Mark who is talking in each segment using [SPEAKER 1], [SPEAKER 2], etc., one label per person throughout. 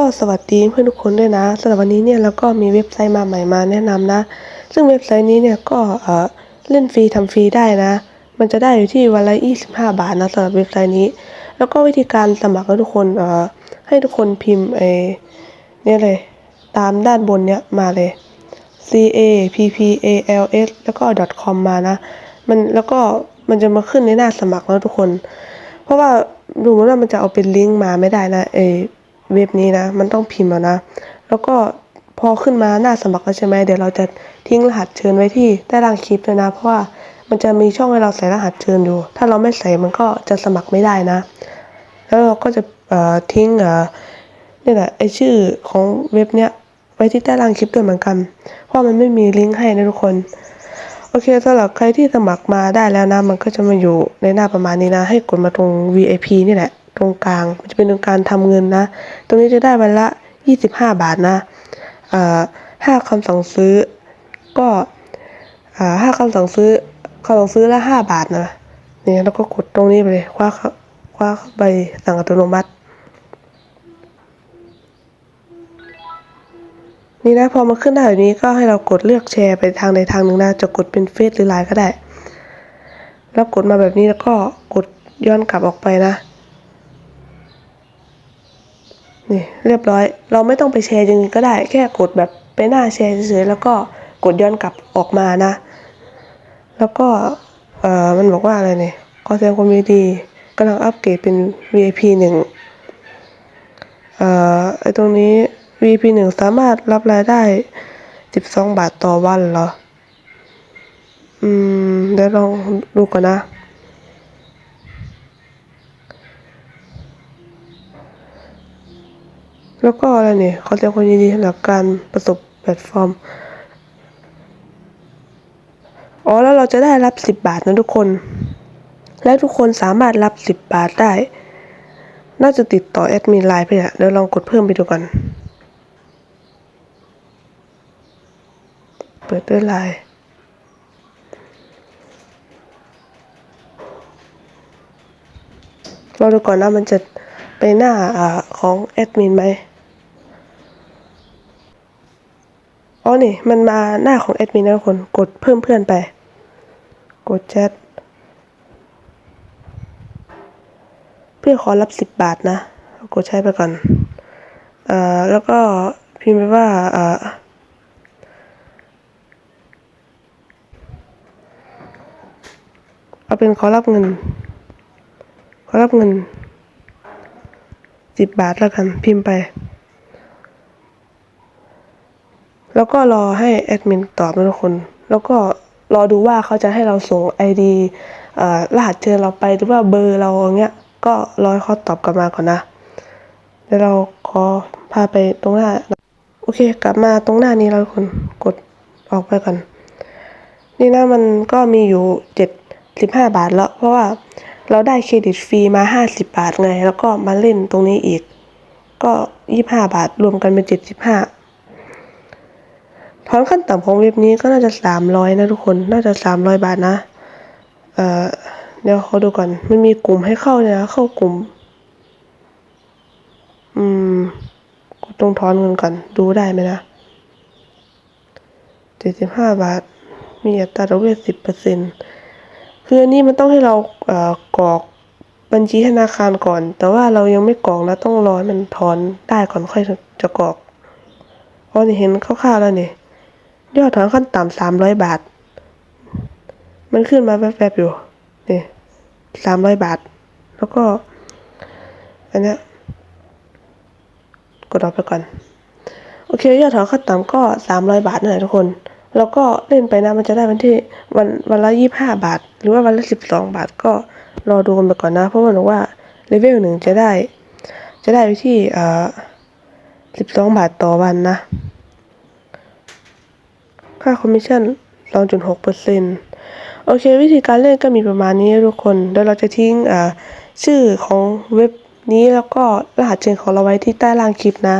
[SPEAKER 1] ก็สวัสดีเพื่อนทุกคนด้วยนะสำหรับวันนี้เนี่ยเราก็มีเว็บไซต์มาใหม่มาแนะนำนะ ซึ่งเว็บไซต์นี้เนี่ยก็เออเล่นฟรีทำฟรีได้นะ มันจะได้อยู่ที่วันละ25 บาทนะสำหรับเว็บไซต์นี้ แล้วก็วิธีการสมัครนะทุกคนเออให้ทุกคนพิมพ์ไอ้เนี่ยเลย ตามด้านบนเนี่ยมาเลย c a p p a l s แล้วก็ .com มานะ มันแล้วก็มันจะมาขึ้นในหน้าสมัครแล้วทุกคน เพราะว่าดูเหมือนว่ามันจะเอาเป็นลิงก์มาไม่ได้นะเออ เว็บนี้นะ มันต้องพิมพ์เอานะ แล้วก็พอขึ้นมาหน้าสมัครแล้วใช่ไหมเดี๋ยวเราจะทิ้งรหัสเชิญไว้ที่ใต้ล่างคลิปเลยนะ เพราะว่ามันจะมีช่องให้เราใส่รหัสเชิญอยู่ ถ้าเราไม่ใส่มันก็จะสมัครไม่ได้นะ แล้วเราก็จะเอ่อทิ้งเอ่อนี่แหละไอชื่อของเว็บเนี้ยไว้ที่ใต้ล่างคลิปด้วยเหมือนกัน เพราะมันไม่มีลิงก์ให้นะทุกคน โอเคสำหรับใครที่สมัครมาได้แล้วนะ มันก็จะมาอยู่ในหน้าประมาณนี้นะ ให้กดมาตรง VIP นี่แหละ ตรงกลางมันจะเป็นการทำเงินนะ ตรงนี้จะได้วันละ 25 บาทนะห้าคำสั่งซื้อ ก็ห้าคำสั่งซื้อคำสั่งซื้อละห้าบาทนะเนี่ยแล้วก็กดตรงนี้ไปเลยคว้าคว้าใบสั่งอัตโนมัติ นี่นะพอมาขึ้นหน้าแบบนี้ก็ให้เรากดเลือกแชร์ไปทางใดทางหนึ่งนะจะกดเป็นเฟซหรือไลน์ก็ได้ แล้วกดมาแบบนี้แล้วก็กดย้อนกลับออกไปนะ นี่เรียบร้อย เราไม่ต้องไปแชร์จริงก็ได้ แค่กดแบบไปหน้าแชร์เฉยๆแล้วก็กดย้อนกลับออกมานะ แล้วก็เอ่อมันบอกว่าอะไรเนี่ยขอแสดงความยินดีกำลังอัปเกรดเป็น VIP หนึ่งเอ่อไอตรงนี้ VIP หนึ่งสามารถรับรายได้ 12 บาทต่อวันเหรอ อืม เดี๋ยวลองดูก่อนนะ แล้วก็อะไรเนี่ยขอแสดงความยินดีสำหรับการประสบแพลตฟอร์ม อ๋อแล้วเราจะได้รับ10บาทนะทุกคน และทุกคนสามารถรับ10บาทได้ น่าจะติดต่อแอดมินไลน์ไปอะเดี๋ยวลองกดเพิ่มไปดูก่อน เปิดด้วยไลน์รอดูก่อนนะมันจะไปหน้าอ่า ของแอดมินไหมอ๋อนี่มันมาหน้าของแอดมินนะทุกคนกดเพิ่มเพื่อนไป กดแชทเพื่อขอรับสิบบาทนะ กดใช้ไปก่อนเอ่อแล้วก็พิมพ์ไปว่าเอ่อเอาเป็นขอรับเงิน ขอรับเงิน สิบบาทแล้วกันพิมพ์ไป แล้วก็รอให้แอดมินตอบนะทุกคน แล้วก็รอดูว่าเขาจะให้เราส่ง ID เอ่อรหัสเชิญเราไปหรือว่าเบอร์เราอย่างเงี้ย ก็รอให้เขาตอบกลับมาก่อนนะเดี๋ยวเราขอพาไปตรงหน้า โอเค กลับมาตรงหน้านี้แล้วทุกคนกดออกไปก่อนนี่นะมันก็มีอยู่เจ็ดสิบห้าบาทแล้ว เพราะว่า เราได้เครดิตฟรีมาห้าสิบบาทไง แล้วก็มาเล่นตรงนี้อีก ก็ยี่ห้าบาทรวมกันเป็นเจ็ดสิบห้าถอนขั้นต่ำของเว็บนี้ก็น่าจะสามร้อยนะทุกคน น่าจะสามร้อยบาทนะ เอ่อ เดี๋ยวเขาดูก่อน มันมีกลุ่มให้เข้าเนี่ยนะเข้ากลุ่ม อืมกดตรงถอนเงินก่อน ดูได้ไหมนะเจ็ดสิบห้าบาท มีอัตราดอกเบี้ยสิบเปอร์เซ็นต์ คืออันนี้มันต้องให้เราเอ่อกรอกบัญชีธนาคารก่อน แต่ว่าเรายังไม่กรอกนะต้องรอให้มันถอนได้ก่อนค่อยจะกรอกอ๋อนี่เห็นคร่าวๆแล้วนี่ยอดถอนขั้นต่ำสามร้อยบาท มันขึ้นมาแวบๆอยู่นี่สามร้อยบาท แล้วก็ อันเนี้ยกดออกไปก่อน โอเค ยอดถอนขั้นต่ำก็สามร้อยบาทนั่นแหละทุกคน แล้วก็เล่นไปนะมันจะได้วันที่วันวันละยี่ห้าบาท หรือว่าวันละสิบสองบาทก็รอดูกันไปก่อนนะ เพราะว่าบอกว่าเลเวลหนึ่งจะได้ จะได้ไปที่เอ่อสิบสองบาทต่อวันนะ ค่าคอมมิชชั่นสองจุดหกเปอร์เซ็นต์โอเค วิธีการเล่นก็มีประมาณนี้ทุกคนเดี๋ยวเราจะทิ้งเอ่อชื่อของเว็บนี้แล้วก็รหัสเชิญของเราไว้ที่ใต้ล่างคลิปนะ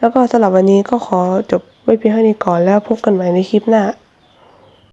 [SPEAKER 1] แล้วก็สำหรับวันนี้ก็ขอจบ ไว้เพียงเท่านี้ก่อนแล้วพบกันใหม่ในคลิปหน้า